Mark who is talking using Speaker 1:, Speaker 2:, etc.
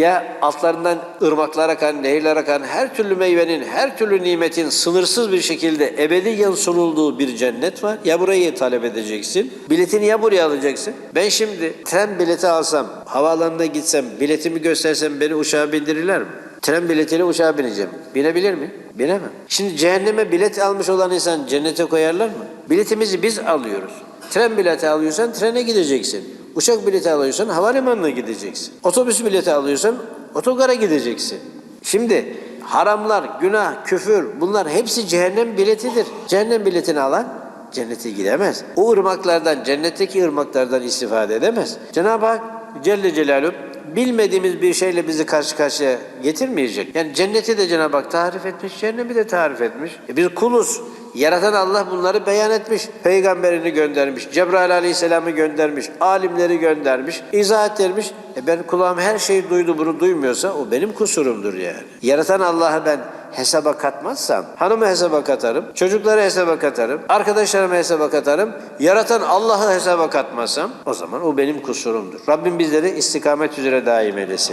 Speaker 1: Ya altlarından ırmaklar akan, nehirler akan, her türlü meyvenin, her türlü nimetin sınırsız bir şekilde ebediyen sunulduğu bir cennet var. Ya burayı talep edeceksin, biletini ya buraya alacaksın. Ben şimdi tren bileti alsam, havaalanına gitsem, biletimi göstersem beni uçağa bindirirler mi? Tren biletiyle uçağa bineceğim. Binebilir mi? Binemem. Şimdi cehenneme bilet almış olan insan cennete koyarlar mı? Biletimizi biz alıyoruz. Tren bileti alıyorsan trene gideceksin. Uçak bileti alıyorsan havalimanına gideceksin. Otobüs bileti alıyorsan otogara gideceksin. Şimdi haramlar, günah, küfür bunlar hepsi cehennem biletidir. Cehennem biletini alan cennete gidemez. O ırmaklardan, cennetteki ırmaklardan istifade edemez. Cenab-ı Hak Celle Celaluhu bilmediğimiz bir şeyle bizi karşı karşıya getirmeyecek. Yani cenneti de Cenab-ı Hak tarif etmiş, cehennemi de tarif etmiş. E biz kuluz. Yaratan Allah bunları beyan etmiş. Peygamberini göndermiş, Cebrail Aleyhisselam'ı göndermiş, alimleri göndermiş, izah ettirmiş. E ben kulağım her şeyi duydu bunu duymuyorsa o benim kusurumdur yani. Yaratan Allah'ı ben hesaba katmazsam, hanımı hesaba katarım, çocukları hesaba katarım, arkadaşlarımı hesaba katarım, yaratan Allah'ı hesaba katmazsam o zaman o benim kusurumdur. Rabbim bizleri istikamet üzere daim eylesin.